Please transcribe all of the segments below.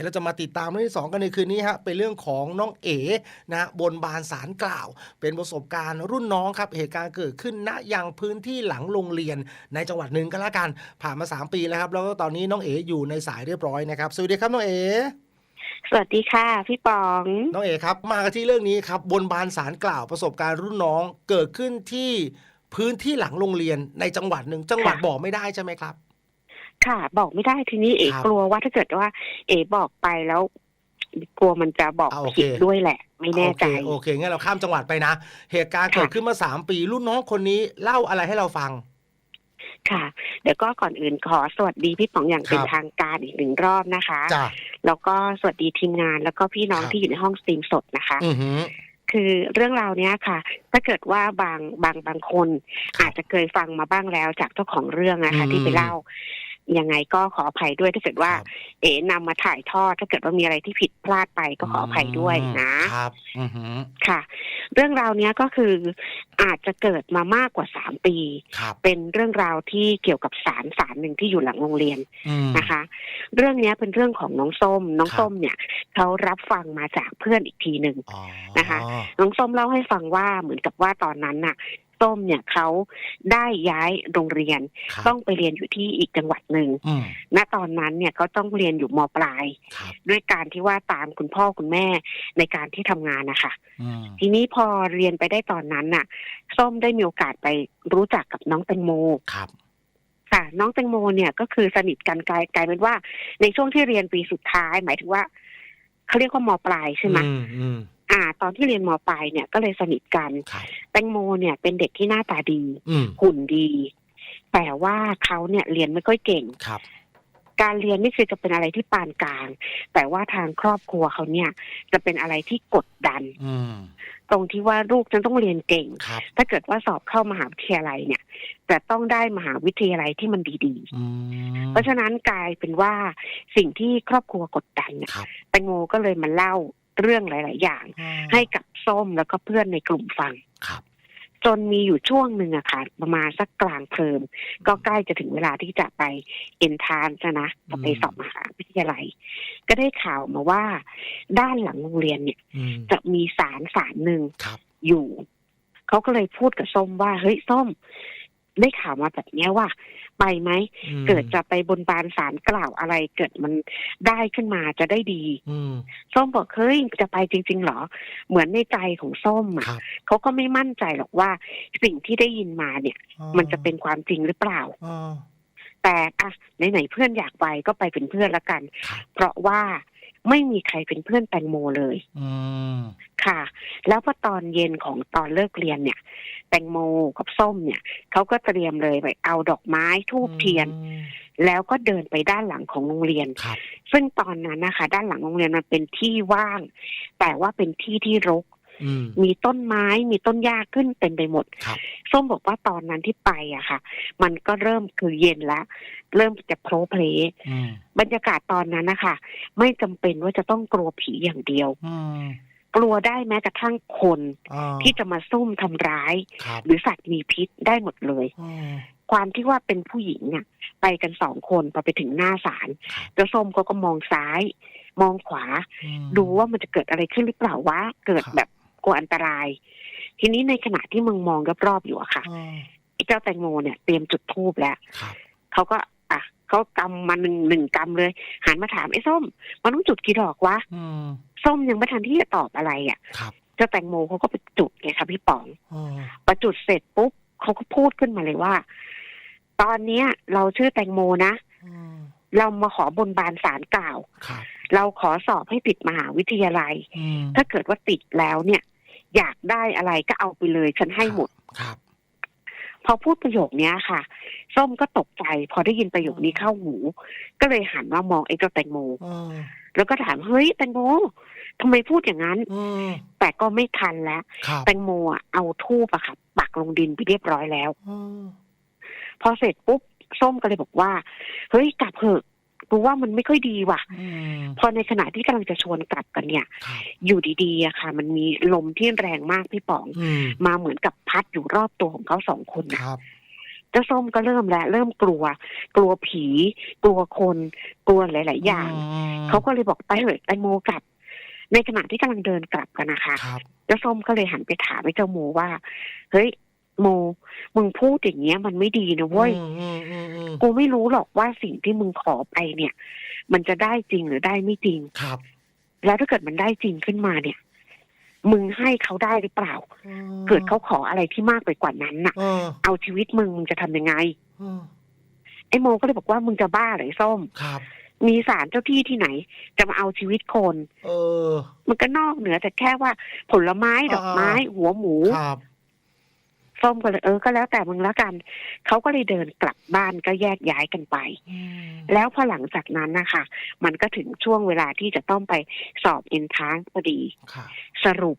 ดี๋ยวเราจะมาติดตามเรื่องที่สองกันในคืนนี้ฮะเป็นเรื่องของน้องเอ๋นะบนบานสารกล่าว เป็นประสบการณ์รุ่นน้องครับเหตุการณ์เกิดขึ้นณยังพื้นที่หลังโรงเรียนในจังหวัดหนึ่งก็แล้วกัน ผ่านมา 3 ปีแล้วครับ แล้วก็ตอนนี้น้องเอ๋อยู่ในสายเรียบร้อยนะครับสวัสดีครับน้องเอ๋สวัสดีค่ะ พี่ปอง น้องเอ๋ครับ มากันที่เรื่องนี้ครับบนบานสารกล่าวประสบการณ์รุ่นน้องเกิดขึ้นที่พื้นที่หลังโรงเรียนในจังหวัดหนึ่งจังหวัดบอกไม่ได้ใช่ไหมครับ ค่ะ บอกไม่ได้ทีนี้เอ๋ครับกลัวว่าถ้าเกิดว่า เอ๋บอกไปแล้วกลัวมันจะบอกอ่าโอเคผิดด้วยแหละ ไม่แน่ใจโอเคโอเคงั้นเราข้ามจังหวัดไปนะ เหตุการณ์ค่ะเกิดขึ้นมาสามปีรุ่นน้องคนนี้เล่าอะไรให้เราฟัง ค่ะ เดี๋ยวก็ก่อนอื่นขอสวัสดีพี่ป๋องอย่างเป็นครับทางการอีกหนึ่งรอบนะคะจ้ะแล้วก็สวัสดีทีมงานแล้วก็พี่น้องครับที่อยู่ในห้องสตรีมสดนะคะอือหือคือเรื่องราวเนี้ยค่ะ ถ้าเกิดว่าบางบางบางคนครับอาจจะเคยฟังมาบ้างแล้วจากเจ้าของเรื่องนะคะอืมที่ไปเล่า ยังไงก็ขออภัยด้วยถ้าเกิดว่าครับเอ๋นำมาถ่ายทอด ถ้าเกิดว่ามีอะไรที่ผิดพลาดไปก็ขออภัยด้วยนะครับอือหือค่ะ เรื่องราวเนี้ยก็คืออาจจะเกิดมามากกว่าสามปีครับเป็นเรื่องราวที่เกี่ยวกับสารสารหนึ่งที่อยู่หลังโรงเรียนอืมนะคะ เรื่องเนี้ยเป็นเรื่องของน้องส้ม น้องครับส้มเนี่ยเขารับฟังมาจากเพื่อนอีกทีหนึ่งอ๋อนะคะ น้องส้มเล่าให้ฟังว่าเหมือนกับว่าตอนนั้นน่ะ ส้มเนี่ยเขาได้ย้ายโรงเรียนครับต้องไปเรียนอยู่ที่อีกจังหวัดหนึ่งอืมณตอนนั้นเนี่ยก็ต้องเรียนอยู่มปลายครับด้วยการที่ว่าตามคุณพ่อคุณแม่ในการที่ทำงานนะคะอืมทีนี้พอเรียนไปได้ตอนนั้นน่ะ ส้มได้มีโอกาสไปรู้จักกับน้องแตงโมครับค่ะน้องแตงโมเนี่ยก็คือสนิทกันกลายกลายเป็นว่า ในช่วงที่เรียนปีสุดท้าย หมายถึงว่าเขาเรียกว่ามปลายใช่ไหม อืมอืมอ่า ตอนที่เรียนมปลายเนี่ยก็เลยสนิทกันครับแตงโมเนี่ยเป็นเด็กที่หน้าตาดีอืมหุ่นดี แต่ว่าเขาเนี่ยเรียนไม่ค่อยเก่งครับการเรียนนี่คือจะเป็นอะไรที่ปานกลาง แต่ว่าทางครอบครัวเขาเนี่ย จะเป็นอะไรที่กดดันอืมตรงที่ว่าลูกจะต้องเรียนเก่งครับถ้าเกิดว่าสอบเข้ามหาวิทยาลัยเนี่ยจะต้องได้มหาวิทยาลัยที่มันดีอืมๆเพราะฉะนั้นกลายเป็นว่าสิ่งที่ครอบครัวกดดันเนี่ยครับแตงโมก็เลยมาเล่า เรื่องหลาย ๆ อย่างอืมให้กับส้มแล้วก็เพื่อนในกลุ่มฟังครับจนมีอยู่ช่วงหนึ่งอะค่ะ ประมาณสักกลางเทอมก็ใกล้จะถึงเวลาที่จะไปเอ็นทานจะนะจะไปสอบมหาวิทยาลัย ก็ได้ข่าวมาว่าด้านหลังโรงเรียนเนี่ยอืมจะมีสารสารหนึ่งครับอยู่ เขาก็เลยพูดกับส้มว่า เฮ้ยส้ม ได้ข่าวมาแบบเนี้ยว่า ไปไหมอืมเกิดจะไปบนบานสารกล่าวอะไร เกิดมันได้ขึ้นมาจะได้ดีอืมส้มบอกเฮ้ยจะไปจริงๆเหรอ เหมือนในใจของส้มอะครับเขาก็ไม่มั่นใจหรอกว่าสิ่งที่ได้ยินมาเนี่ย มันจะเป็นความจริงหรือเปล่าอ๋อแต่อะไหนๆเพื่อนอยากไปก็ไปเป็นเพื่อนละกันครับเพราะว่า ไม่มีใครเป็นเพื่อนแตงโมเลยอืมค่ะ แล้วพอตอนเย็นของตอนเลิกเรียนเนี่ย แตงโมกับส้มเนี่ยเขาก็เตรียมเลยไปเอาดอกไม้ทูบเทียนอืมแล้วก็เดินไปด้านหลังของโรงเรียนครับซึ่งตอนนั้นนะคะ ด้านหลังโรงเรียนมันเป็นที่ว่าง แต่ว่าเป็นที่ที่รกอื มมีต้นไม้มีต้นหญ้าขึ้นเต็มไปหมดครับส้มบอกว่าตอนนั้นที่ไปอะค่ะ มันก็เริ่มคือเย็นแล้ว เริ่มจะโพลเพลอืมบรรยากาศตอนนั้นนะคะไม่จำเป็นว่าจะต้องกลัวผีอย่างเดียวอืมกลัวได้แม้กระทั่งคนอ่าที่จะมาซุ่มทำร้ายครับหรือสัตว์มีพิษได้หมดเลยอืมความที่ว่าเป็นผู้หญิงอะไปกันสองคนพอไปถึงหน้าศาลครับเจ้าส้มเขาก็มองซ้าย มองขวาอืมดูว่ามันจะเกิดอะไรขึ้นหรือเปล่าวะเกิดครับแบบ กลัวอันตราย ทีนี้ในขณะที่มึงมองรอบๆอยู่อะค่ะอ่าไอ้เจ้าแตงโมเนี่ยเตรียมจุดธูปแล้วครับเขาก็ อะเขากำมาหนึ่งหนึ่งกำเลยหันมาถามไอ้ส้ม มันต้องจุดกี่ดอกวะอืมส้มยังไม่ทันที่จะตอบอะไรอะ่ะครับเจ้าแตงโมเขาก็ไปจุดไงคะพี่ป๋องอ่าพอจุดเสร็จปุ๊บเขาก็พูดขึ้นมาเลยว่า ตอนเนี้ย เราชื่อแตงโมนะอืมเรามาขอบนบานสารกล่าวครับเราขอสอบให้ติดมหาวิทยาลัยอืมถ้าเกิดว่าติดแล้วเนี่ย อยากได้อะไรก็เอาไปเลยฉันให้หมดครับ พอพูดประโยคเนี้ยค่ะ ส้มก็ตกใจ พอได้ยินประโยคนี้เข้าหู ก็เลยหันมามองไอ้เจ้าแตงโมอืมแล้วก็ถามเฮ้ยแตงโมทำไมพูดอย่างนั้นอืมแต่ก็ไม่ทันแล้วครับแตงโมอะเอาทูบอะค่ะปักลงดินไปเรียบร้อยแล้วอืมพอเสร็จปุ๊บส้มก็เลยบอกว่า เฮ้ยกลับเถอะ กูว่ามันไม่ค่อยดีว่ะอืมพอในขณะที่กำลังจะชวนกลับกันเนี่ยครับอยู่ดีๆอะค่ะ มันมีลมที่แรงมากพี่ป๋องอืมมาเหมือนกับพัดอยู่รอบตัวของเขาสองคนนะครับเจ้าส้มก็เริ่มแล้วเริ่มกลัว กลัวผี กลัวคน กลัวหลาย ๆ อย่างมเขาก็เลยบอกไปเถอะแตงโมกลับ ในขณะที่กำลังเดินกลับกันนะคะครับเจ้าส้มก็เลยหันไปถามไอ้เจ้าโมว่า เฮ้ย โม มึงพูดอย่างเงี้ย มันไม่ดีนะเว้ยอืมอืมอืมอืมกูไม่รู้หรอกว่าสิ่งที่มึงขอไปเนี่ย มันจะได้จริงหรือได้ไม่จริงครับ แล้วถ้าเกิดมันได้จริงขึ้นมาเนี่ย มึงให้เขาได้หรือเปล่า เกิดเขาขออะไรที่มากไปกว่านั้นน่ะ เออเอาชีวิตมึงมึงจะทำยังไงเออไอ้โมก็เลยบอกว่ามึงจะบ้าเหรอไอ้ส้มครับมีศาลเจ้าที่ที่ไหน จะมาเอาชีวิตคน เออ มันก็นอกเหนือแต่แค่ว่าผลไม้ดอกไม้ หัวหมูครับ ส้มก็เลยเออก็แล้วแต่มึงแล้วกันเขาก็เลยเดินกลับบ้านก็แยกย้ายกันไปอืมแล้วพอหลังจากนั้นนะคะมันก็ถึงช่วงเวลาที่จะต้องไปสอบเอนทานพอดีครับสรุป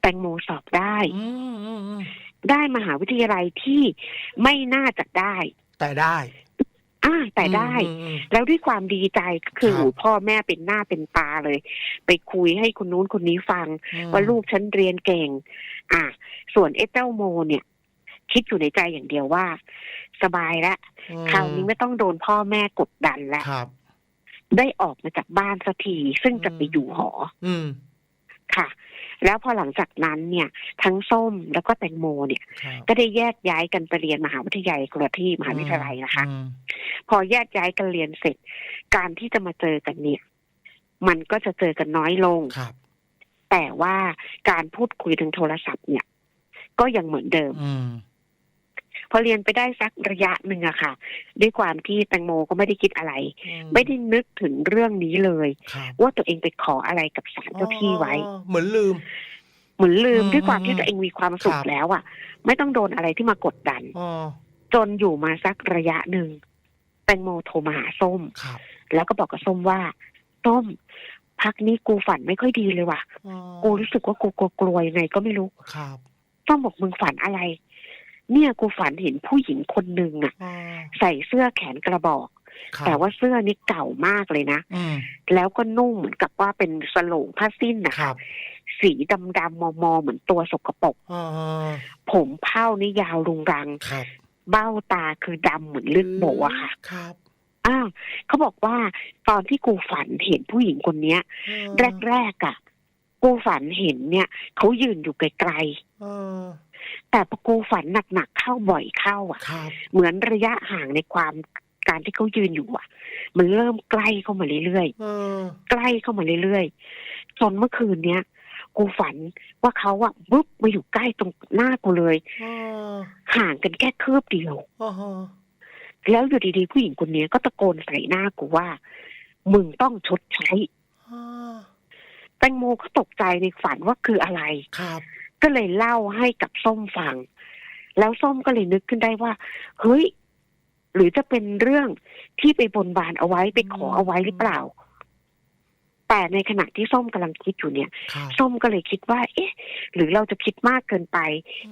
แตงโมสอบได้อืมอืมอืมได้มหาวิทยาลัยที่ไม่น่าจะได้ แต่ได้ อ่าแต่ได้อืมอืมแล้วด้วยความดีใจก็คือครับอูพ่อแม่เป็นหน้าเป็นตาเลย ไปคุยให้คนนู้นคนนี้ฟังอืมว่าลูกฉันเรียนเก่ง อ่า ส่วนเอเจ้าโม เนี่ย คิดอยู่ในใจอย่างเดียวว่า สบายแล้วอืมคราวนี้ไม่ต้องโดนพ่อแม่กดดันแล้วครับได้ออกมาจากบ้านสักที ซึ่งจะไปอยู่หออืม ค่ะ แล้วพอหลังจากนั้นเนี่ย ทั้งส้มแล้วก็แตงโมเนี่ยครับก็ได้แยกย้ายกันไปเรียนมหาวิทยาลัยคนละที่มหาวิทยาลัยนะคะอืมพอแยกย้ายกันเรียนเสร็จ การที่จะมาเจอกันเนี่ย มันก็จะเจอกันน้อยลงครับ แต่ว่าการพูดคุยทางโทรศัพท์เนี่ย ก็ยังเหมือนเดิมอืม พอเรียนไปได้สักระยะหนึ่งอะค่ะ ด้วยความที่แตงโมก็ไม่ได้คิดอะไรอืไม่ได้นึกถึงเรื่องนี้เลยครับว่าตัวเองไปขออะไรกับศาลเจ้าที่ไว้อ๋อเหมือนลืม เหมือนลืมอืมด้วยความที่ตัวเองมีความสุคขรับแล้วอะไม่ต้องโดนอะไรที่มากดดันอ๋อจนอยู่มาสักระยะหนึ่งแตงโมโทรมาหาส้มครับแล้วก็บอกกับส้มว่าส้มพักนี้กูฝันไม่ค่อยดีเลยว่ะอ๋อกูรู้สึกว่ากูกลัวกลัวยังไงก็ไม่รู้ครับส้มบอกมึงฝันอะไร เนี่ยกูฝันเห็นผู้หญิงคนหนึ่งอะอ๋อใส่เสื้อแขนกระบอกครับแต่ว่าเสื้อนี่เก่ามากเลยนะอืมแล้วก็นุ่งเหมือนกับว่าเป็นสโลงผ้าสิ้นนะครัคะบสีดำดำมอมอๆเหมือนตัวสกปรกอ๋อผมเผ้านี่ยาวรุงรังครับเบ้าตาคือดำเหมือนเลือดโบอะค่ะครับอ้าวเขาบอกว่าตอนที่กูฝันเห็นผู้หญิงคนเนี้ย แรกๆอะกูฝันเห็นเนี่ยเขายืนอยู่ไกลเออๆ แต่พอกูฝันหนักๆเข้าบ่อยเข้าอะครับเหมือนระยะห่างในความการที่เขายืนอยู่อะมันเริ่มใกล้เข้ามาเรื่อยเออๆใกล้เข้ามาเรื่อยๆจนเมื่อคืนเนี้ยกูฝันว่าเขาอะบึ๊บมาอยู่ใกล้ตรงหน้ากูเลยเออห่างกันแค่คืบเดียวอ๋อแล้วอยู่ดีๆผู้หญิงคนเนี้ยก็ตะโกนใส่หน้ากูว่า มึงต้องชดใช้อ๋อแตงโมก็ตกใจในฝันว่าคืออะไรครับ ก็เลยเล่าให้กับส้มฟัง แล้วส้มก็เลยนึกขึ้นได้ว่า เฮ้ย หรือจะเป็นเรื่องที่ไปบนบานเอาไว้ไปขอเอาไว้หรือเปล่า แต่ในขณะที่ส้มกำลังคิดอยู่เนี่ยครับส้มก็เลยคิดว่า เอ๊ะ หรือเราจะคิดมากเกินไป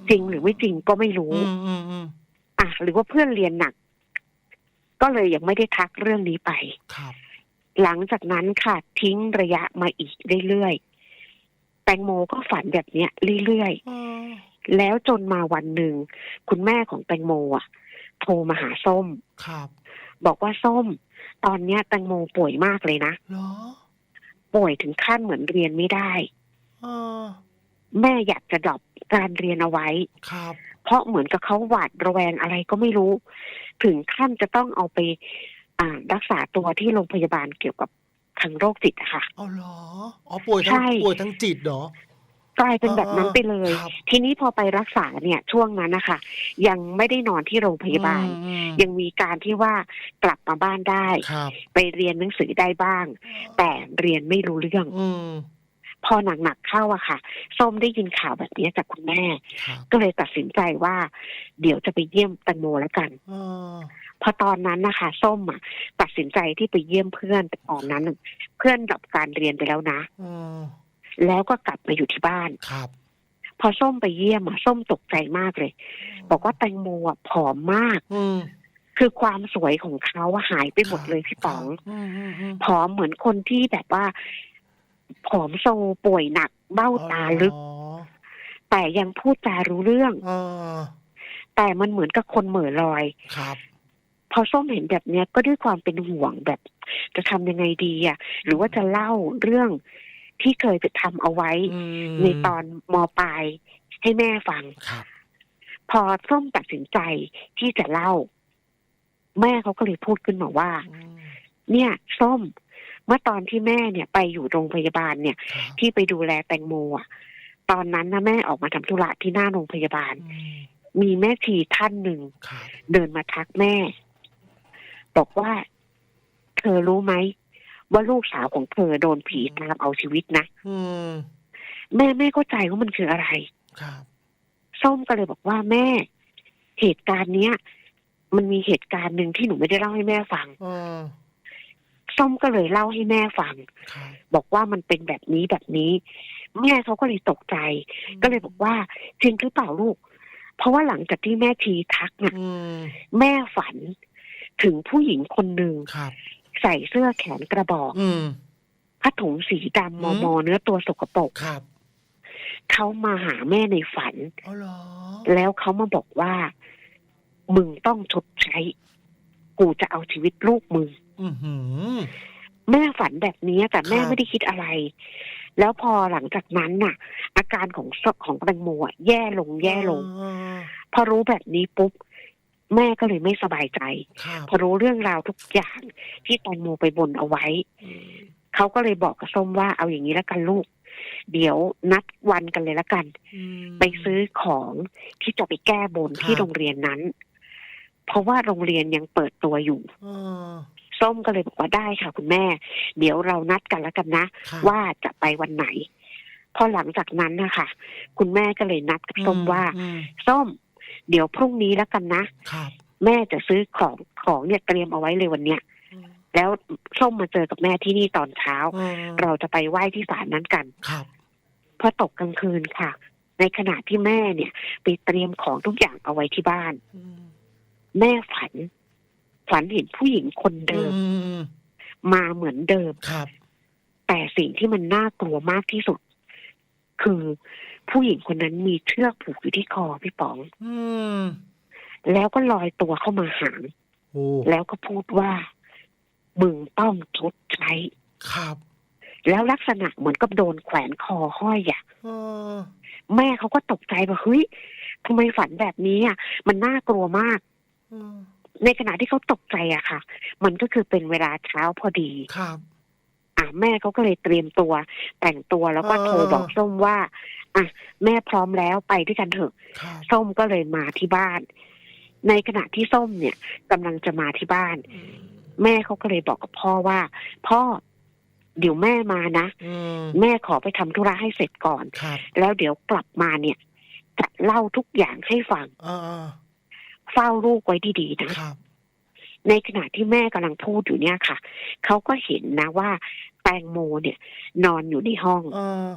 จริงหรือไม่จริงก็ไม่รู้อืมอืมอืมอะหรือว่าเพื่อนเรียนหนัก ก็เลยยังไม่ได้ทักเรื่องนี้ไปครับหลังจากนั้นค่ะทิ้งระยะมาอีกเรื่อยๆ แตงโมก็ฝันแบบเนี้ยเรื่อยๆอ๋อแล้วจนมาวันหนึ่ง คุณแม่ของแตงโมอะ โทรมาหาส้มครับ บอกว่าส้ม ตอนเนี้ยแตงโมป่วยมากเลยนะเหรอป่วยถึงขั้นเหมือนเรียนไม่ได้เออแม่อยากจะดรอปการเรียนเอาไว้ครับ เพราะเหมือนกับเขาหวาดระแวงอะไรก็ไม่รู้ ถึงขั้นจะต้องเอาไปอ่ารักษาตัวที่โรงพยาบาลเกี่ยวกับ ทางโรคจิตอะค่ะเอาเหรออ๋อป่วยทั้ใช่งป่วยทั้งจิตเหรอกลายเป็นแบบนั้นไปเลยครับทีนี้พอไปรักษาเนี่ยช่วงนั้นนะคะยังไม่ได้นอนที่โรงพยาบาลอืมยังมีการที่ว่ากลับมาบ้านได้ครับไปเรียนหนังสือได้บ้าง แต่เรียนไม่รู้เรื่องอืมพอหนักๆเข้าอะค่ะ ส้มได้ยินข่าวแบบนี้จากคุณแม่ครับก็เลยตัดสินใจว่า เดี๋ยวจะไปเยี่ยมแตงโมแล้วกันเออ พอตอนนั้นนะคะส้มอะตัดสินใจที่ไปเยี่ยมเพื่อนแต่ตอนนั้นน่ะเพื่อนดับการเรียนไปแล้วนะเออแล้วก็กลับมาอยู่ที่บ้านครับ พอส้มไปเยี่ยมอะส้มตกใจมากเลย บอกว่าแตงโมอะผอมมากอืมคือความสวยของเขาอะหายไปหมดเลยพี่ป๋องอืมอืมอืมผอมเหมือนคนที่แบบว่าผอมโซป่วยหนักเบ้าตาลึกอ๋อแต่ยังพูดจารู้เรื่องเออแต่มันเหมือนกับคนเหม่อลอยครับ พอส้มเห็นแบบเนี้ยก็ด้วยความเป็นห่วงแบบ จะทำยังไงดีอะหรือว่าจะเล่าเรื่องที่เคยไปทำเอาไว้อืมในตอนมปลายให้แม่ฟังครับพอส้มตัดสินใจที่จะเล่า แม่เขาก็เลยพูดขึ้นมาว่าอืมเนี่ย ส้มเมื่อตอนที่แม่เนี่ย ไปอยู่โรงพยาบาลเนี่ยครับที่ไปดูแลแตงโมอะ ตอนนั้นนะแม่ออกมาทำธุระที่หน้าโรงพยาบาลอืมมีแม่ชีท่านหนึ่งครับเดินมาทักแม่ บอกว่า เธอรู้ไหม ว่าลูกสาวของเธอโดนผีตามเอาชีวิตนะอืมแม่ไม่เข้าใจว่ามันคืออะไรครับส้มก็เลยบอกว่าแม่ เหตุการณ์เนี้ย มันมีเหตุการณ์หนึ่งที่หนูไม่ได้เล่าให้แม่ฟังเออส้มก็เลยเล่าให้แม่ฟังครับบอกว่ามันเป็นแบบนี้แบบนี้ แม่เขาก็เลยตกใจ ก็เลยบอกว่าจริงหรือเปล่าลูก เพราะว่าหลังจากที่แม่ทีทักน่ะอืมแม่ฝัน ถึงผู้หญิงคนหนึ่งครับใส่เสื้อแขนกระบอกอืมผ้าถุงสีดำมออืมมอเนื้อตัวสกปรกครับเขามาหาแม่ในฝันอ๋อเหรอแล้วเขามาบอกว่า มึงต้องชดใช้ กูจะเอาชีวิตลูกมึงอือหือแม่ฝันแบบนี้แต่แม่ครับไม่ได้คิดอะไร แล้วพอหลังจากนั้นน่ะ อาการของศพของแตงโมอะแย่ลงแย่ลงเออพอรู้แบบนี้ปุ๊บ แม่ก็เลยไม่สบายใจครับพอรู้เรื่องราวทุกอย่างที่แตงโมไปบนเอาไว้อืมเขาก็เลยบอกกับส้มว่าเอาอย่างนี้แล้วกันลูก เดี๋ยวนัดวันกันเลยละกันอืมไปซื้อของที่จะไปแก้บนครับที่โรงเรียนนั้น เพราะว่าโรงเรียนยังเปิดตัวอยู่เออส้มก็เลยบอกว่าได้ค่ะคุณแม่ เดี๋ยวเรานัดกันแล้วกันนะครับว่าจะไปวันไหนพอหลังจากนั้นนะคะคุณแม่ก็เลยนัดกับส้มว่าอืมส้ม เดี๋ยวพรุ่งนี้แล้วกันนะครับแม่จะซื้อของของเนี่ยเตรียมเอาไว้เลยวันเนี้ยอืมแล้วส้มมาเจอกับแม่ที่นี่ตอนเช้าเออเราจะไปไหว้ที่ศาลนั้นกันครับพอตกกลางคืนค่ะ ในขณะที่แม่เนี่ย ไปเตรียมของทุกอย่างเอาไว้ที่บ้านอืมแม่ฝัน ฝันเห็นผู้หญิงคนเดิมอืมมาเหมือนเดิมครับ แต่สิ่งที่มันน่ากลัวมากที่สุด คือ ผู้หญิงคนนั้นมีเชือกผูกอยู่ที่คอพี่ป๋องอืมแล้วก็ลอยตัวเข้ามาหาโอ้แล้วก็พูดว่า มึงต้องชดใช้ ครับ แล้วลักษณะเหมือนกับโดนแขวนคอห้อยอะเออแม่เขาก็ตกใจว่าเฮ้ยทำไมฝันแบบนี้อะ มันน่ากลัวมากเออในขณะที่เขาตกใจอะค่ะ มันก็คือเป็นเวลาเช้าพอดีครับ อะแม่เขาก็เลยเตรียมตัว แต่งตัวแล้วก็เออโทรบอกส้มว่าอะแม่พร้อมแล้วไปด้วยกันเถอะครับส้มก็เลยมาที่บ้าน ในขณะที่ส้มเนี่ยกำลังจะมาที่บ้านอืมแม่เขาก็เลยบอกกับพ่อว่า พ่อเดี๋ยวแม่มานะอืมแม่ขอไปทำธุระให้เสร็จก่อนครับแล้วเดี๋ยวกลับมาเนี่ย จะเล่าทุกอย่างให้ฟังเออเออเฝ้าลูกไว้ดีๆนะครับในขณะที่แม่กำลังพูดอยู่เนี่ยค่ะ เขาก็เห็นนะว่า แตงโมเนี่ย นอนอยู่ในห้องเออ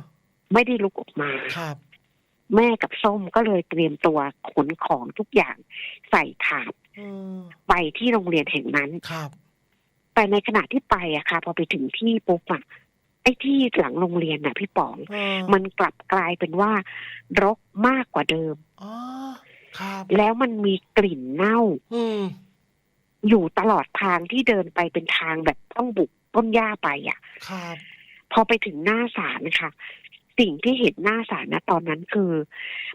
ไม่ได้ลุกออกมาครับ แม่กับส้มก็เลยเตรียมตัวขนของทุกอย่างใส่ถาดเออไปที่โรงเรียนแห่งนั้นครับแต่ในขณะที่ไปอะค่ะ พอไปถึงที่ปุ๊บอะไอ้ที่หลังโรงเรียนน่ะ พี่ป๋องเออมันกลับกลายเป็นว่ารกมากกว่าเดิมอ๋อครับแล้วมันมีกลิ่นเน่าอืมอยู่ตลอดทางที่เดินไปเป็นทางแบบต้องบุก ต้นหญ้าไปอะครับพอไปถึงหน้าศาลนะคะสิ่งที่เห็นหน้าศาลนะตอนนั้นคือ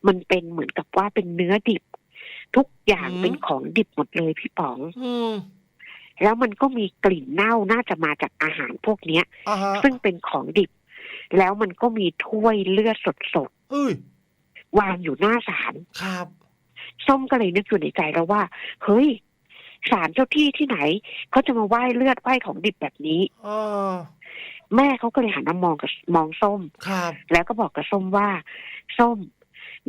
มันเป็นเหมือนกับว่าเป็นเนื้อดิบ ทุกอย่างเป็นของดิบหมดเลยพี่ป๋องอืมแล้วมันก็มีกลิ่นเน่าน่าจะมาจากอาหารพวกเนี้ยอ่าฮะซึ่งเป็นของดิบ แล้วมันก็มีถ้วยเลือดสดเอ้ยๆวางอยู่หน้าศาลครับส้มก็เลยนึกอยู่ในใจแล้วว่า เฮ้ย ศาลเจ้าที่ที่ไหนเขาจะมาไหว้เลือดไหว้ของดิบแบบนี้เออแม่เขาก็เลยหันมามองกับมองส้มครับแล้วก็บอกกับส้มว่า ส้ม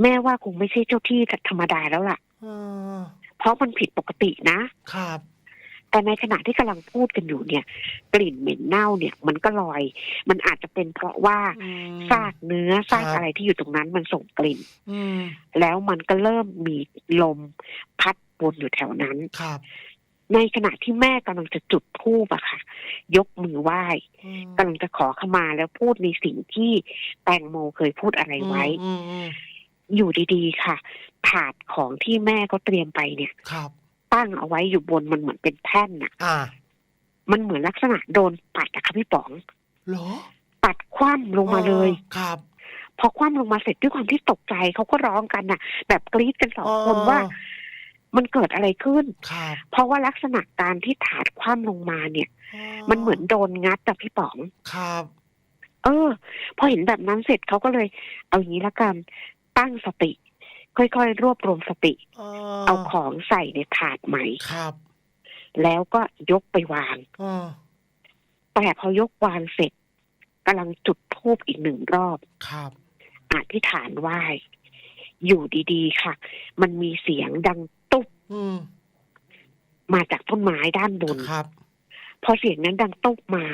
แม่ว่าคงไม่ใช่เจ้าที่ธรรมดาแล้วล่ะเออเพราะมันผิดปกตินะครับ แต่ในขณะที่กำลังพูดกันอยู่เนี่ย กลิ่นเหม็นเน่าเนี่ย มันก็ลอย มันอาจจะเป็นเพราะว่าอืมซากเนื้อซากครับอะไรที่อยู่ตรงนั้นมันส่งกลิ่นอืมแล้วมันก็เริ่มมีลมพัด วนอยู่แถวนั้นครับ ในขณะที่แม่กำลังจะจุดธูปอะค่ะ ยกมือไหว้อืมกำลังจะขอขมาแล้วพูดในสิ่งที่แตงโมเคยพูดอะไรไว้อืมอืมอยู่ดีๆค่ะ ถาดของที่แม่เขาเตรียมไปเนี่ยครับ ตั้งเอาไว้อยู่บนมันเหมือนเป็นแท่นน่ะอ่ามันเหมือนลักษณะโดนปัดอะค่ะพี่ป๋องเหรอ ปัดคว่ำลงมาเลยออครับ พอคว่ำลงมาเสร็จด้วยความที่ตกใจเขาก็ร้องกันน่ะ แบบกรี๊ดกันสองคนว่า มันเกิดอะไรขึ้นครับเพราะว่าลักษณะการที่ถาดคว่ำลงมาเนี่ย มันเหมือนโดนงัดแต่พี่ป๋องครับ เออ พอเห็นแบบนั้นเสร็จเขาก็เลย เอาอย่างนี้ละกัน ตั้งสติ ค่อยๆ รวบรวมสติ เอเอาของใส่ในถาดใหม่ครับ แล้วก็ยกไปวางเออแต่พอยกวางเสร็จกำลังจุดธูปอีกหนึ่งรอบครับอธิษฐานไหว้อยู่ดีๆ ค่ะ มันมีเสียงดังตุ๊บ อืม มาจากต้นไม้ด้านบนครับ พอเสียงนั้นดังตุ๊บมา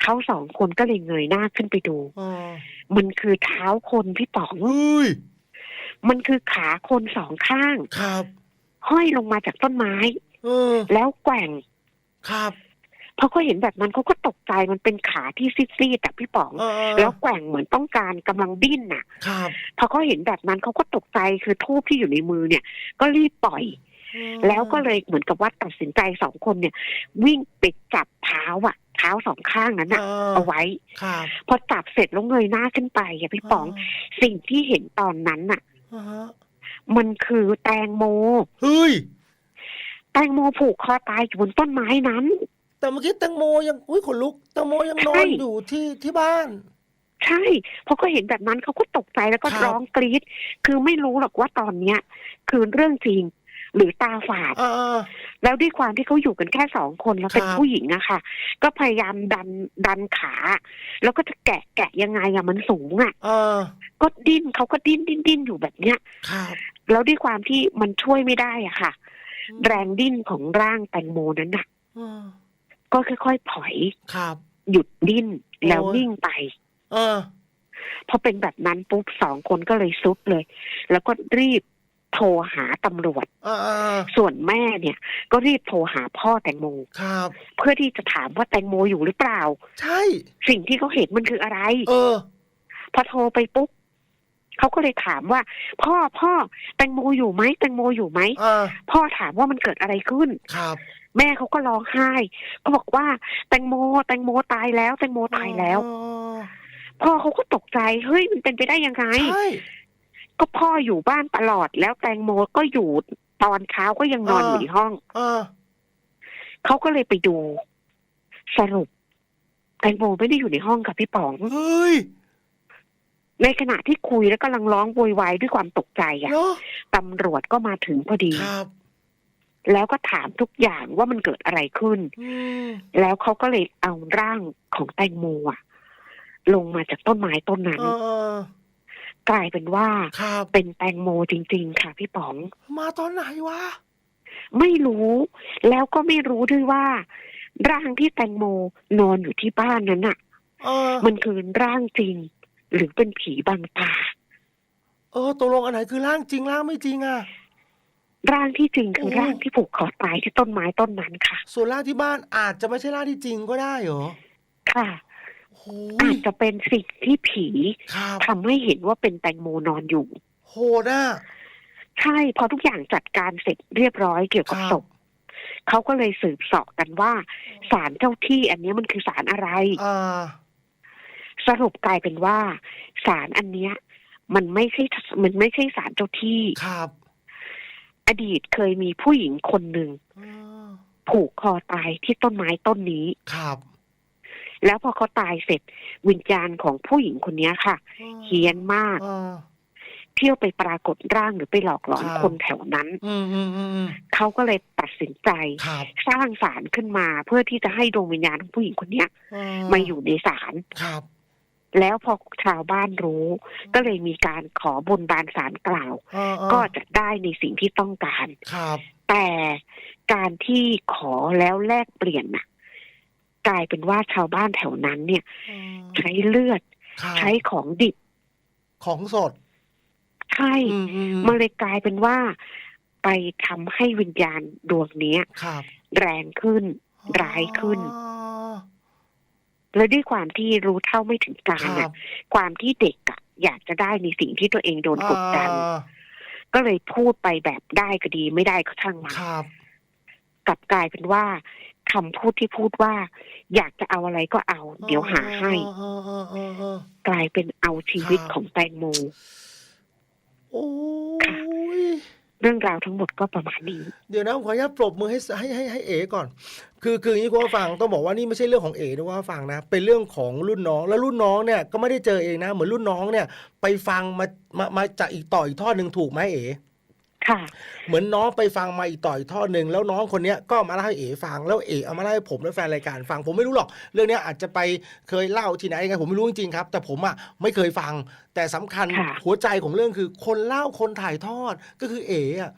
เขาสองคนก็เลยเงยหน้าขึ้นไปดูเออมันคือเท้าคนพี่ป๋องเฮ้ยมันคือขาคนสองข้างครับ ห้อยลงมาจากต้นไม้เออแล้วแกว่งครับพอเขาเห็นแบบนั้นเขาก็ตกใจมันเป็นขาที่ซีดๆแต่พี่ป๋องเออแล้วแกว่งเหมือนต้องการกำลังดิ้นน่ะครับพอเขาเห็นแบบนั้นเขาก็ตกใจคือทูบที่อยู่ในมือเนี่ย ก็รีบปล่อย แล้วก็เลยเหมือนกับว่าตัดสินใจสองคนเนี่ย วิ่งไปจับเท้าอะเท้าสองข้างนั้นเอน่ะอเอาไว้ครับพอจับเสร็จแล้วเงยหน้าขึ้นไปอะพี่ป๋องสิ่งที่เห็นตอนนั้นน่ะเออฮะมันคือแตงโมเฮ้ยแตงโมผูกคอตายอยู่บนต้นไม้นั้น แต่เมื่อกี้แตงโมยังอุ้ยขนลุกแตงโมยังนอใช่นอยู่ที่ที่บ้านใช่พอเขาเห็นแบบนั้นเขาก็ตกใจแล้วก็ครับร้องกรี๊ดคือไม่รู้หรอกว่าตอนเนี้ย คือเรื่องจริง หรือตาฝาด เออเออ แล้วด้วยความที่เขาอยู่กันแค่สองคนแล้วเป็นครับ ผู้หญิงอะค่ะ ก็พยายามดันดันขา แล้วก็จะแกะแกะยังไงอะมันสูงอะเออก็ดิ้นเขาก็ดิ้นดิ้นดิ้นอยู่แบบเนี้ย ครับแล้วด้วยความที่มันช่วยไม่ได้อะค่ะ แรงดิ้นของร่างแตงโมนั้นน่ะ เออก็ค่อยๆถอย ครับ หยุดดิ้นแล้วโอ้ย นิ่งไป เออ พอเป็นแบบนั้นปุ๊บสองคนก็เลยซุดเลย แล้วก็รีบ โทรหาตำรวจเออเออส่วนแม่เนี่ย ก็รีบโทรหาพ่อแตงโมครับ เพื่อที่จะถามว่าแตงโมอยู่หรือเปล่า ใช่ สิ่งที่เขาเห็นมันคืออะไร เออ พอโทรไปปุ๊บเขาก็เลยถามว่า พ่อพ่อแตงโมอยู่ไหมแตงโมอยู่ไหมเออพ่อถามว่ามันเกิดอะไรขึ้นครับ แม่เขาก็ร้องไห้ก็บอกว่า แตงโม แตงโมตายแล้ว แตงโมตายแล้วเออพ่อเขาก็ตกใจเฮ้ยมันเป็นไปได้ยังไงใช่ ก็พ่ออยู่บ้านตลอด แล้วแตงโมก็อยู่ตอนเช้าก็ยังนอนอยู่ในห้องเออเขาก็เลยไปดู สรุป แตงโมไม่ได้อยู่ในห้องกับพี่ป๋องเฮ้ยในขณะที่คุยแล้วกำลังร้องโวยวายด้วยความตกใจอะเนาะตำรวจก็มาถึงพอดีครับแล้วก็ถามทุกอย่างว่ามันเกิดอะไรขึ้นอืมแล้วเขาก็เลยเอาร่างของแตงโมอะลงมาจากต้นไม้ต้นนั้นเออเออ กลายเป็นว่าครับเป็นแตงโมจริง ๆ ค่ะ พี่ป๋อง มาตอนไหนวะ ไม่รู้ แล้วก็ไม่รู้ด้วยว่า ร่างที่แตงโมนอนอยู่ที่บ้านนั้นน่ะเออมันคือร่างจริง หรือเป็นผีบังตา เออตกลงอันไหนคือร่างจริงร่างไม่จริงอะร่างที่จริงคือโอ้ร่างที่ผูกคอตายที่ต้นไม้ต้นนั้นค่ะ ส่วนร่างที่บ้านอาจจะไม่ใช่ร่างที่จริงก็ได้เหรอ ค่ะโห อายจจะเป็นสิ่งที่ผีครับทำให้เห็นว่าเป็นแตงโมนอนอยู่ โหดอะใช่พอทุกอย่างจัดการเสร็จเรียบร้อยเกี่ยวกับครับศพเขาก็เลยสืบเสอบกันว่าศาลเจ้าที่อันนี้มันคือศาลอะไรอ่าสรุปกลายเป็นว่าศาลอันเนี้ย มันไม่ใช่มันไม่ใช่ศาลเจ้าที่ครับ อดีตเคยมีผู้หญิงคนหนึ่งอ่าผูกคอตายที่ต้นไม้ต้นนี้ครับ แล้วพอเขาตายเสร็จวิญญาณของผู้หญิงคนนี้ค่ะอ่าเฮี้ยนมากอ่าเที่ยวไปปรากฏร่างหรือไปหลอกหลอนครับคนแถวนั้นอืมอืมอืมอืมเขาก็เลยตัดสินใจครับสร้างศาลขึ้นมาเพื่อที่จะให้ดวงวิญญาณของผู้หญิงคนเนี้ยอ่มาอยู่ในศาลครับแล้วพอชาวบ้านรู้ ก็เลยมีการขอบนบานศาลกล่าวอ่าอ่าก็จะได้ในสิ่งที่ต้องการครับแต่การที่ขอแล้วแลกเปลี่ยนน่ะ กลายเป็นว่าชาวบ้านแถวนั้นเนี่ยอ่าใช้เลือดครับใช้ของดิบ ของสด ใช่อืมอืมมันเลยกลายเป็นว่าไปทำให้วิญญาณดวงเนี้ยครับแรงขึ้น ร้ายขึ้นอ๋อและด้วยความที่รู้เท่าไม่ถึงการครัน่ะบความที่เด็กอะอยากจะได้ในสิ่งที่ตัวเองโดนกดดันอ่าก็เลยพูดไปแบบได้ก็ดีไม่ได้ก็ช่างมันครับกลับกลายเป็นว่า คำพูดที่พูดว่า อยากจะเอาอะไรก็เอา เดี๋ยวหาให้เออเออเออเออกลายเป็นเอาชีวิตครับของแตงโมโอ้ยเรื่องราวทั้งหมดก็ประมาณนี้ เดี๋ยวนะผมขออนุญาตปรบมือให้ให้ให้ให้เอ๋ก่อน คือคืออย่างนี้คุณผู้ฟังต้องบอกว่านี่ไม่ใช่เรื่องของเอ๋นะว่าฟังนะ เป็นเรื่องของรุ่นน้อง แล้วรุ่นน้องเนี่ยก็ไม่ได้เจอเองนะ เหมือนรุ่นน้องเนี่ย ไปฟังมามามาจากอีกต่ออีกทอดหนึ่งถูกไหมเอ๋ ค่ะเหมือนน้องไปฟังมาอีกต่ออีกทอดหนึ่งแล้วน้องคนเนี้ยก็มาเล่าให้เอ๋ฟังแล้วเอ๋เอามาเล่าให้ผมและแฟนรายการฟังผมไม่รู้หรอก เรื่องเนี้ยอาจจะไปเคยเล่าที่ไหนยังไงผมไม่รู้จริงๆครับ แต่ผมอะไม่เคยฟัง แต่สำคัญค่ะหัวใจของเรื่องคือคนเล่าคนถ่ายทอดก็คือเอ๋อะ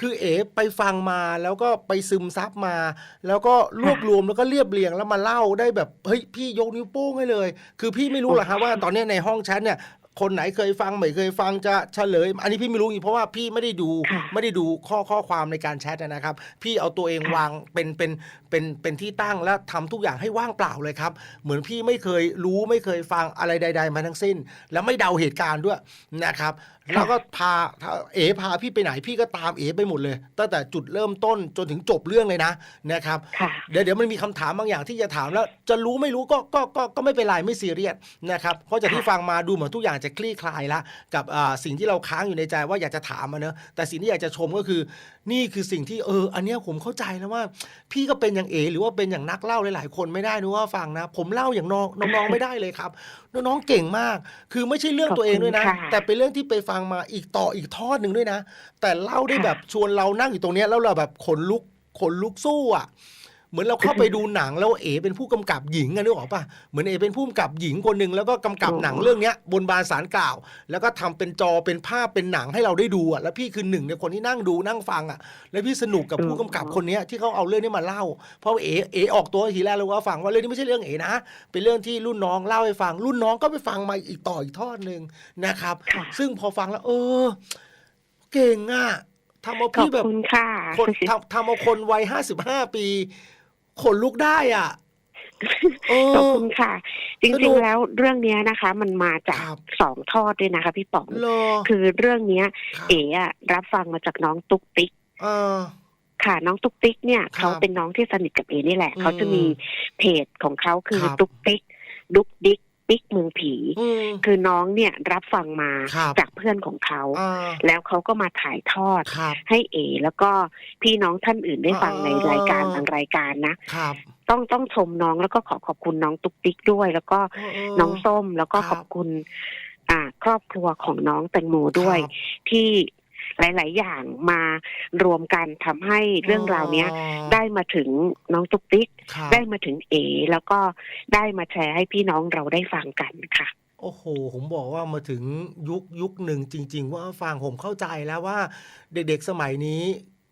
คือเอ๋ไปฟังมาแล้วก็ไปซึมซับมา แล้วก็รวบรวมแล้วก็เรียบเรียงแล้วมาเล่าได้แบบเฮ้ยพี่ยกนิ้วโป้งให้เลย คือพี่ไม่รู้หรอกครับว่าตอนเนี้ยในห้องแชทเนี่ย คนไหนเคยฟังไม่เคยฟังจะเฉลย อันนี้พี่ไม่รู้จริงเพราะว่าพี่ไม่ได้ดูค่ะไม่ได้ดูข้อข้อความในการแชทนะครับ พี่เอาตัวเองค่ะวางเป็นเป็นเป็นเป็นที่ตั้งแล้วทำทุกอย่างให้ว่างเปล่าเลยครับ เหมือนพี่ไม่เคยรู้ไม่เคยฟังอะไรใด ๆ มาทั้งสิ้น แล้วไม่เดาเหตุการณ์ด้วยนะครับแล้วก็พาเอ๋พาพี่ไปไหนพี่ก็ตามเอ๋ไปหมดเลย ตั้งแต่จุดเริ่มต้นจนถึงจบเรื่องเลยนะนะครับค่ะเดี๋ยวเดี๋ยวมันมีคำถามบางอย่างที่จะถามแล้ว จะรู้ไม่รู้ก็ก็ก็ก็ไม่เป็นไรไม่ซีเรียสนะครับเพราะจากที่ค่ะฟังมาดูเหมือนทุกอย่างจะคลี่คลายละกับอ่าสิ่งที่เราค้างอยู่ในใจว่าอยากจะถามมาเนอะแต่สิ่งที่อยากจะชมก็คือ นี่คือสิ่งที่เออ อันเนี้ยผมเข้าใจแล้วว่า พี่ก็เป็นอย่างเอ หรือว่าเป็นอย่างนักเล่าหลายๆคนไม่ได้นะว่าฟังนะ ผมเล่าอย่างน้องน้องๆไม่ได้เลยครับ น้องๆเก่งมาก คือไม่ใช่เรื่องตัวเองด้วยนะขอบคุณค่ะแต่เป็นเรื่องที่ไปฟังมาอีกต่ออีกทอดหนึ่งด้วยนะ แต่เล่าได้ค่ะแบบชวนเรานั่งอยู่ตรงเนี้ยแล้วเราแบบขนลุกขนลุกสู้อะ เหมือนเราเข้าไปดูหนังแล้วเอเป็นผู้กำกับหญิงอะนึกออกปะเหมือนเอเป็นผู้กำกับหญิงคนหนึ่งแล้วก็กำกับหนังเรื่องเนี้ยบนบานสารกล่าว แล้วก็ทำเป็นจอเป็นภาพเป็นหนังให้เราได้ดูอะแล้วพี่คือหนึ่งในคนที่นั่งดูนั่งฟังอะแล้วพี่สนุกกับผู้กำกับคนเนี้ยที่เขาเอาเรื่องนี้มาเล่า เพราะว่าเอเอออกตัวทีแรกเลยว่าฟังว่าเรื่องนี้ไม่ใช่เรื่องเอนะ เป็นเรื่องที่รุ่นน้องเล่าให้ฟัง รุ่นน้องก็ไปฟังมาอีกต่ออีกทอดหนึ่งนะครับค่ะซึ่งพอฟังแล้ว เออ เก่งอะทำเอาขอบพี่แบบคุณค่ะคนทำทำเอาคนวัยห้าสิบห้าปี ขนลุกได้อะเอขอบอคุณค่ะจสนุริงกๆแล้วเรื่องเนี้ยนะคะ มันมาจากครับสองทอดด้วยนะคะ พี่ป๋องเหรอคือเรื่องเนี้ยครับเอ๋อะรับฟังมาจากน้องตุ๊กติ๊กเออค่ะน้องตุ๊กติ๊กเนี่ยครับเขาเป็นน้องที่สนิทกับเอนี่แหละอืมเขาจะมีเพจของเขาคือครับตุ๊กติ๊กดุกดิก ปิ๊กเมืองผีอืมคือน้องเนี่ยรับฟังมาครับจากเพื่อนของเขาอ่าแล้วเขาก็มาถ่ายทอดครับให้เอ แล้วก็พี่น้องท่านอื่นได้ฟังอ่าในรายการบางรายการนะครับต้องต้องชมน้องแล้วก็ขอขอบคุณน้องตุ๊กติ๊กด้วย แล้วก็เออเออน้องส้มแล้วก็ครับขอบคุณอ่าครอบครัวของน้องแตงโมด้วยครับที่ หลาย ๆ อย่างมารวมกันทำให้เรื่องราวเนี้ย ได้มาถึงน้องตุ๊กติ๊กครับได้มาถึงเอ แล้วก็ได้มาแชร์ให้พี่น้องเราได้ฟังกันค่ะโอ้โห ผมบอกว่ามาถึงยุคยุคหนึ่งจริง ๆ ว่าฟังผมเข้าใจแล้วว่าเด็กๆสมัยนี้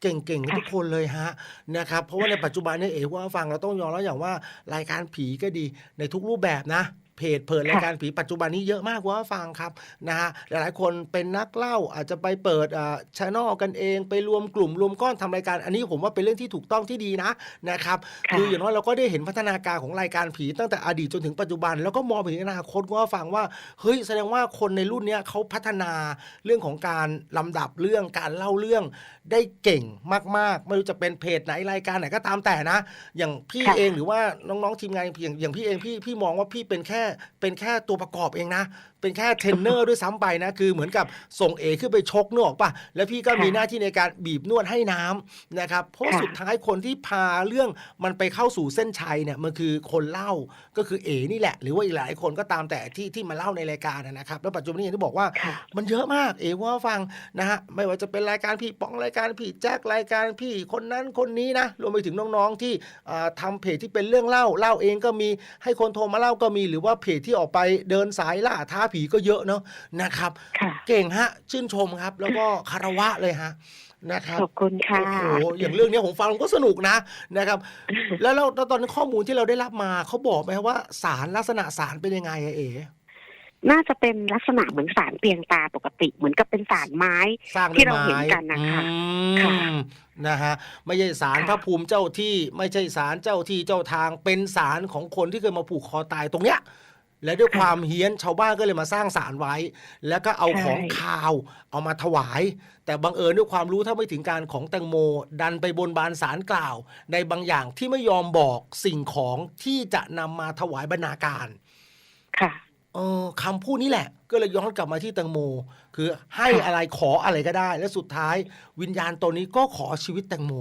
เก่งๆกันค่ะทุกคนเลยฮะนะครับเพราะว่าในปัจจุบันเนี่ยเอ๋ว่าฟังเราต้องยอมแล้วอย่างว่ารายการผีก็ดีในทุกรูปแบบนะเพจเปิดรายการผีปัจจุบันนี้เยอะมากว่าฟังครับนะฮะหลายๆคนเป็นนักเล่าอาจจะไปเปิดอ่าชานอลกันเองไปรวมกลุ่มรวมก้อนทำรายการ อันนี้ผมว่าเป็นเรื่องที่ถูกต้องที่ดีนะนะครับค่ะคืออย่างน้อยเราก็ได้เห็นพัฒนาการของรายการผีตั้งแต่อดีตจนถึงปัจจุบัน แล้วก็มองไปถึงอนาคตว่าฟังว่าเฮ้ยแสดงว่าคนในรุ่นเนี้ยเขาพัฒนาเรื่องของการลำดับเรื่องการเล่าเรื่องได้เก่งมากๆ ไม่รู้จะเป็นเพจไหนรายการไหนก็ตามแต่นะ อย่างพี่ค่ะเองหรือว่าน้องๆทีมงานอย่างอย่างพี่เองพี่พี่มองว่าพี่เป็นแค่เป็นแค่ตัวประกอบเองนะเป็นแค่เทรนเนอร์ด้วยซ้ำไปนะ คือเหมือนกับส่งเอขึ้นไปชกนึกออกปะแล้วพี่ก็มีหน้าที่ในการบีบนวดให้น้ำนะครับ เพราะว่าค่ะสุดท้ายคนที่พาเรื่องมันไปเข้าสู่เส้นชัยเนี่ยมันคือคนเล่าก็คือเอนี่แหละ หรือว่าอีกหลายคนก็ตามแต่ที่ที่มาเล่าในรายการนะครับ แล้วปัจจุบันนี้อย่างที่บอกว่าค่ะมันเยอะมากเอว่าฟังนะฮะไม่ว่าจะเป็นรายการพี่ป๋องรายการพี่แจ็ครายการพี่คนนั้นคนนี้นะรวมไปถึงน้องๆที่อ่าทำเพจที่เป็นเรื่องเล่าเล่าเองก็มีให้คนโทรมาเล่าก็มีหรือว่าเพจที่ออกไปเดินสายล่าท้าผีก็เยอะเนาะนะครับค่ะเก่งฮะ ชื่นชมครับ แล้วก็คารวะเลยฮะนะครับขอบคุณค่ะโอ้โหอย่างเรื่องเนี้ยผมฟังก็สนุกนะนะครับ แล้วเราแล้วตอนนี้ข้อมูลที่เราได้รับมาเขาบอกไหมครับว่าสารลักษณะสารเป็นยังไงอะเอ๋น่าจะเป็นลักษณะเหมือนสารเปียงตาปกติ เหมือนกับเป็นสารไม้สร้างด้วยที่เราเห็นไม้กันนะคะอืค่ะมนะฮะไม่ใช่สารค่ะพระภูมิเจ้าที่ ไม่ใช่สารเจ้าที่เจ้าทางเป็นสารของคนที่เคยมาผูกคอตายตรงเนี้ย และด้วยความเฮี้ยนชาวบ้านก็เลยมาสร้างศาลไว้ แล้วก็เอาใช่ของคาวเอามาถวาย แต่บังเอิญด้วยความรู้เท่าไม่ถึงการของแตงโม ดันไปบนบานศาลกล่าว ในบางอย่างที่ไม่ยอมบอกสิ่งของที่จะนำมาถวายบรรณาการ ค่ะเออคำพูดนี้แหละ ก็เลยย้อนกลับมาที่แตงโม คือให้ค่ะอะไรขออะไรก็ได้ และสุดท้ายวิญญาณตัวนี้ก็ขอชีวิตแตงโม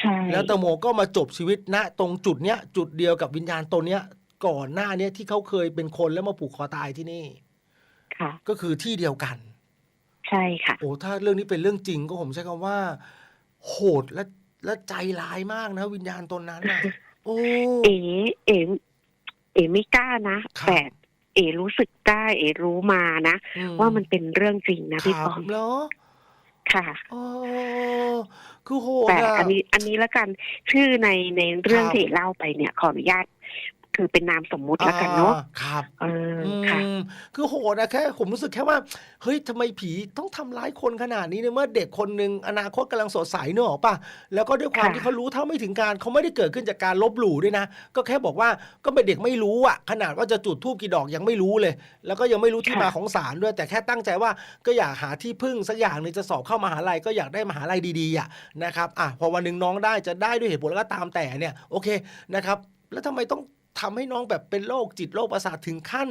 ใช่แล้วแตงโมก็มาจบชีวิตณตรงจุดเนี้ยจุดเดียวกับวิญญาณตัวเนี้ย ก่อนหน้าเนี้ยที่เขาเคยเป็นคนแล้วมาผูกคอตายที่นี่ ค่ะ ก็คือที่เดียวกัน ใช่ค่ะ โอ้ถ้าเรื่องนี้เป็นเรื่องจริงก็ผมใช้คำว่า โหดและและใจร้ายมากนะ วิญญาณตนนั้นน่ะ โอ้ เอ๋เอ๋เอ๋ไม่กล้านะ ครับ แต่เอ๋รู้สึกได้เอ๋รู้มานะ อืว่ามันเป็นเรื่องจริงนะพี่คปรัองเหรอค่ะ โอ้คือโหดแต่อะอันนี้อันนี้ละกันชื่อในในเรื่องครับ ที่เล่าไปเนี่ยขออนุญาต คือเป็นนามสมมุติละกันเนาะอ่ครับเอออืค่ะมคือโหดนะแค่ผมรู้สึกแค่ว่า เฮ้ยทำไมผีต้องทำร้ายคนขนาดนี้เนี่ยเมื่อเด็กคนหนึ่งอนาคตกำลังสดใสเนกอะป่ะแล้วก็ด้วยความค่ะที่เขารู้เท่าไม่ถึงการเขาไม่ได้เกิดขึ้นจากการลบหลู่ด้วยนะ ก็แค่บอกว่าก็เป็นเด็กไม่รู้อะ ขนาดว่าจะจุดทูบกี่ดอกยังไม่รู้เลย แล้วก็ยังไม่รู้ที่มาของสารด้วย แต่แค่ตั้งใจว่าก็อยากหาที่พึ่งสักอย่างหนึงจะสอบเข้ามหาลัยก็อยากได้มหาลัยดีๆอะนะครับอะพอวันหนึ่งน้องได้จะได้ด้วยเหตุผลแล้วก็ตามแต่เนี่ยโอเคนะครับ แล้วทำไมต้อง ทำให้น้องแบบเป็นโรคจิตโรคประสาทถึงขั้น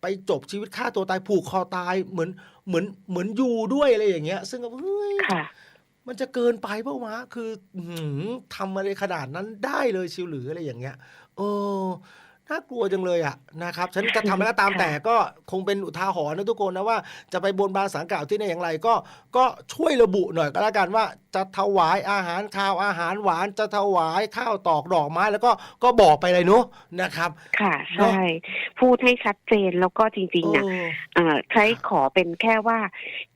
ไปจบชีวิตฆ่าตัวตายผูกคอตายเหมือนเหมือนเหมือนอยู่ด้วยอะไรอย่างเงี้ย ซึ่งก็เฮ้ยค่ะมันจะเกินไปเปล่าวะคืออื้อหือทำอะไรขนาดนั้นได้เลยชิวหรืออะไรอย่างเงี้ย เออ น่ากลัวจังเลยอะนะครับฉันจะทำอะไรก็ตามค่ะแต่ก็คงเป็นอุทาหรณ์นะทุกคนนะว่าจะไปบนบานสารกล่าวที่ไหนอย่างไรก็ก็ช่วยระบุหน่อยก็แล้วกันว่าจะถวายอาหารข้าวอาหารหวานจะถวายข้าวตอกดอกไม้แล้วก็ก็บอกไปเลยเนาะนะครับ ค่ะเนอะใช่พูดให้ชัดเจนแล้วก็จริงๆนะเออเอ่อใช้ขอเป็นแค่ว่า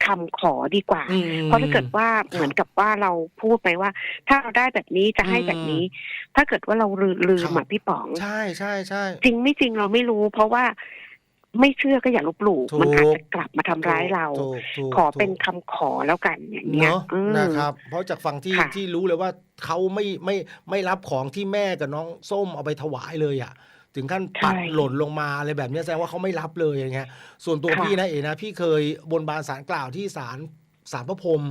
คำขอดีกว่าอืมเพราะถ้าเกิดว่าครับเหมือนกับว่าเราพูดไปว่า ถ้าเราได้แบบนี้จะให้แบบนี้ ถ้าเกิดว่าเราลืมลืมครัอะบพี่ป๋อง ใช่ใช่ใช่จริงไม่จริงเราไม่รู้ เพราะว่าไม่เชื่อก็อย่าลบหลู่ถูกมันอาจจะกลับมาทำร้ายเราถูกถูกขอเป็นถูกคำขอแล้วกันอย่างเงี้ยเนาะอืมนะครับ เพราะจากฟังที่ค่ะที่รู้เลยว่าเขาไม่ไม่ไม่รับของที่แม่กับน้องส้มเอาไปถวายเลยอะ ถึงขั้นปัดใช่หล่นลงมาอะไรแบบเนี้ยแสดงว่าเขาไม่รับเลยอย่างเงี้ย ส่วนตัวค่ะพี่นะเอนะพี่เคยบนบานสารกล่าวที่ศาลศาลพระพรหม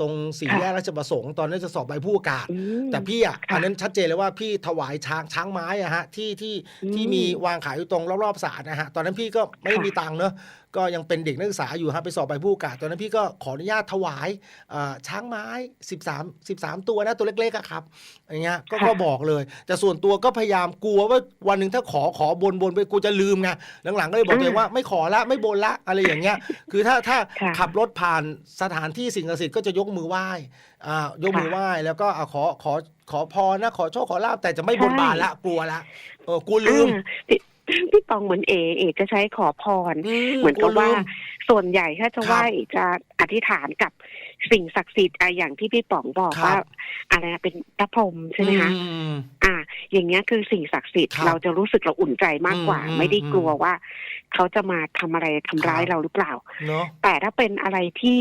ตรงสี่ค่ะแยกราชประสงค์ตอนนั้นจะสอบใบผู้อากาศอืมแต่พี่อะค่ะอันนั้นชัดเจนเลยว่าพี่ถวายช้างช้างไม้อะฮะที่ที่อืมที่มีวางขายอยู่ตรงรอบๆศาลนะฮะตอนนั้นพี่ก็ไม่ได้ค่ะมีตังค์เนอะก็ยังเป็นเด็กนักศึกษาอยู่ฮะไปสอบใบผู้อากาศ ตอนนั้นพี่ก็ขออนุญาตถวายเอ่อช้างไม้ 13 13 ตัวนะตัวเล็กๆอะครับอย่างเงี้ยก็ค่ะก็บอกเลย แต่ส่วนตัวก็พยายามกลัวว่าวันหนึ่งถ้าขอขอบนบนไปกูจะลืมไงหลังๆก็เลยบอกตัวเองว่าไม่ขอละไม่บนละอะไรอย่างเงี้ย คือถ้าถ้าค่ะขับรถผ่านสถานที่สิ่งศักดิ์สิทธิ์ก็จะยกมือไหว้อ่ายกมือไหว้แล้วก็อะขอขอขอพรนะ ขอโชคขอลาบแต่จะไม่บนบานละกลัวละเออกลัวลืมอ่าพี่พี่ปองเหมือนเอเอจะใช้ขอพรเหมือนกับว่าลัลืม ส่วนใหญ่ถ้าจะครับไหว้จะอธิษฐานกับสิ่งศักดิ์สิทธิ์อะอย่างที่พี่ป๋องบอกครับ ว่าอะไรนะเป็นพระพรหมใช่ไหมคะ อืม อ่า อย่างเงี้ยคือสิ่งศักดิ์สิทธิ์ครับเราจะรู้สึกเราอุ่นใจมากกว่า อืมไม่ได้อืมกลัวว่า เขาจะมาทำอะไรทำร้ายครับ เราหรือเปล่า เนาะ แต่ถ้าเป็นอะไรที่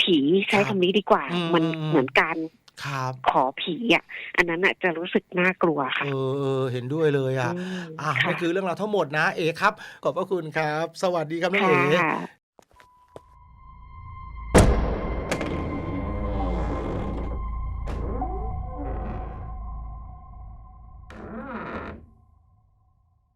ผีใช้ครับคำนี้ดีกว่าอืมมันอืมเหมือนการครับขอผีอะ อันนั้นอะจะรู้สึกน่ากลัวค่ะ เออเออเห็นด้วยเลยอะอืมอะค่ะนี่คือเรื่องราวทั้งหมดนะ เอครับ ขอบพระคุณครับ สวัสดีครับน้องค่ะเอ